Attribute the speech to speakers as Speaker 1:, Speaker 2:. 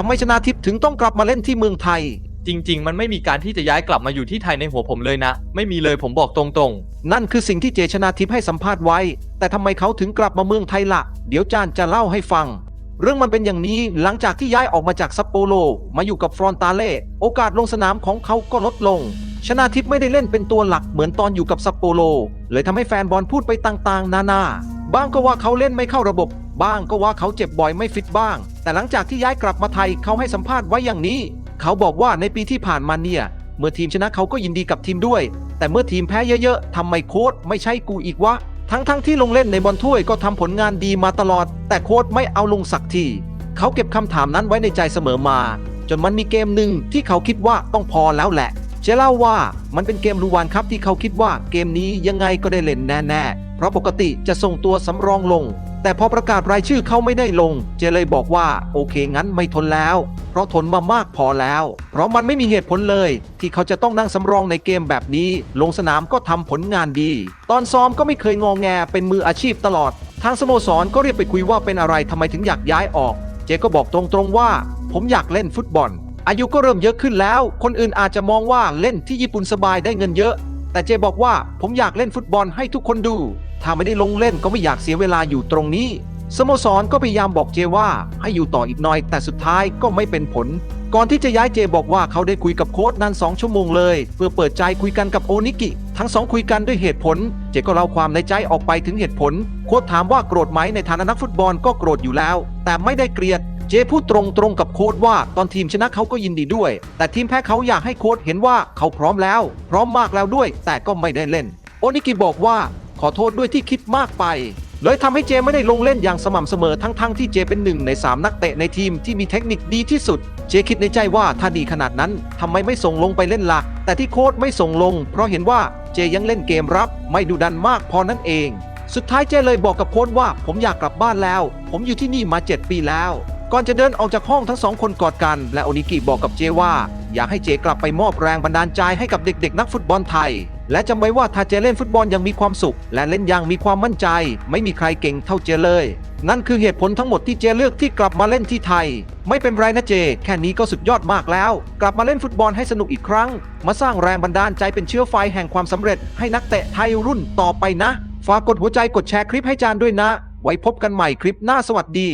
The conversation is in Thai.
Speaker 1: ทำไมชนาทิพย์ถึงต้องกลับมาเล่นที่เมืองไทย
Speaker 2: จริง ๆ มันไม่มีการที่จะย้ายกลับมาอยู่ที่ไทยในหัวผมเลยนะ ไม่มีเลยผมบอกตรง
Speaker 1: นั่นคือสิ่งที่เจชนาทิพย์ให้สัมภาษณ์ไว้ แต่ทำไมเขาถึงกลับมาเมืองไทยละ่ะ เดี๋ยวจานจะเล่าให้ฟัง เรื่องมันเป็นอย่างนี้หลังจากที่ย้ายออกมาจากซัปโปโรมาอยู่กับฟรอนตาเล่โอกาสลงสนามของเขาก็ลดลง ชนาทิพย์ไม่ได้เล่นเป็นตัวหลักเหมือนตอนอยู่กับซัปโปโรเลยทำให้แฟนบอลพูดไปต่างๆ นานา บ้างก็ว่าเขาเล่นไม่เข้าระบบ บ้างก็ว่าเขาเจ็บบ่อยไม่ฟิตบ้าง แต่หลังจากที่ย้ายกลับมาไทยเขาให้สัมภาษณ์ไว้อย่างนี้ เขาบอกว่าในปีที่ผ่านมาเนี่ย เมื่อทีมชนะเขาก็ยินดีกับทีมด้วย แต่เมื่อทีมแพ้เยอะๆทำไมโค้ดไม่ใช่กูอีกวะทั้งๆที่ลงเล่นในบอลถ้วยก็ทำผลงานดีมาตลอด แต่โค้ดไม่เอาลงสักทีเขาเก็บคำถามนั้นไว้ในใจเสมอมา จนมันมีเกมหนึ่งที่เขาคิดว่าต้องพอแล้วแหละเจเล่าว่ามันเป็นเกมลูวานครับที่เขาคิดว่าเกมนี้ยังไงก็ได้เล่นแน่ๆ เพราะปกติจะส่งตัวสำรองลง แต่พอประกาศรายชื่อเขาไม่ได้ลง เจเลยบอกว่าโอเคงั้นไม่ทนแล้ว เพราะทนมามากพอแล้ว เพราะมันไม่มีเหตุผลเลย ที่เขาจะต้องนั่งสำรองในเกมแบบนี้ ลงสนามก็ทำผลงานดี ตอนซ้อมก็ไม่เคยงองแงเป็นมืออาชีพตลอด ทางสโมสรก็เรียกไปคุยว่าเป็นอะไรทำไมถึงอยากย้ายออก เจก็บอกตรงๆว่า ผมอยากเล่นฟุตบอล อายุก็เริ่มเยอะขึ้นแล้ว คนอื่นอาจจะมองว่าเล่นที่ญี่ปุ่นสบายได้เงินเยอะ แต่เจบอกว่าผมอยากเล่นฟุตบอลให้ทุกคนดู ถ้าไม่ได้ลงเล่นก็ไม่อยากเสียเวลาอยู่ตรงนี้ สโมสรก็พยายามบอกเจว่าให้อยู่ต่ออีกหน่อย แต่สุดท้ายก็ไม่เป็นผล ก่อนที่จะย้ายเจบอกว่าเขาได้คุยกับโค้ชนาน2ชั่วโมงเลย เพื่อเปิดใจคุยกันกับโอนิกิ ทั้งสองคุยกันด้วยเหตุผล เจก็เล่าความในใจออกไปถึงเหตุผล โค้ชถามว่าโกรธไหมในฐานะนักฟุตบอลก็โกรธอยู่แล้ว แต่ไม่ได้เกลียดเจพูดตรงตรงๆกับโค้ชว่าตอนทีมชนะเขาก็ยินดีด้วย แต่ทีมแพ้เขาอยากให้โค้ชเห็นว่าเขาพร้อมแล้ว พร้อมมากแล้วด้วย แต่ก็ไม่ได้เล่น โอนิกิบอกว่า ขอโทษด้วยที่คิดมากไป เลยทำให้เจไม่ได้ลงเล่นอย่างสม่ำเสมอทั้งๆที่เจเป็นหนึ่งใน 3 นักเตะในทีมที่มีเทคนิคดีที่สุด เจคิดในใจว่าถ้าดีขนาดนั้นทำไมไม่ส่งลงไปเล่นหลักแต่ที่โค้ชไม่ส่งลง เพราะเห็นว่าเจยังเล่นเกมรับ ไม่ดุดันมากพอนั่นเอง สุดท้ายเจเลยบอกกับโค้ชว่าผมอยากกลับบ้านแล้ว ผมอยู่ที่นี่มา 7 ปีแล้ว ก่อนจะเดินออกจากห้องทั้งสองคนกอดกัน และโอนิกิบอกกับเจว่า อยากให้เจกลับไปมอบแรงบันดาลใจให้กับเด็กๆ นักฟุตบอลไทย และจำไว้ว่าถ้าเจเล่นฟุตบอลยังมีความสุข และเล่นอย่างมีความมั่นใจ ไม่มีใครเก่งเท่าเจเลย นั่นคือเหตุผลทั้งหมดที่เจเลือกที่กลับมาเล่นที่ไทย ไม่เป็นไรนะเจ แค่นี้ก็สุดยอดมากแล้ว กลับมาเล่นฟุตบอลให้สนุกอีกครั้ง มาสร้างแรงบันดาลใจเป็นเชื้อไฟแห่งความสำเร็จ ให้นักเตะไทยรุ่นต่อไปนะ ฝากกดหัวใจกดแชร์คลิปให้จานด้วยนะ ไว้พบกันใหม่คลิปหน้าสวัสดี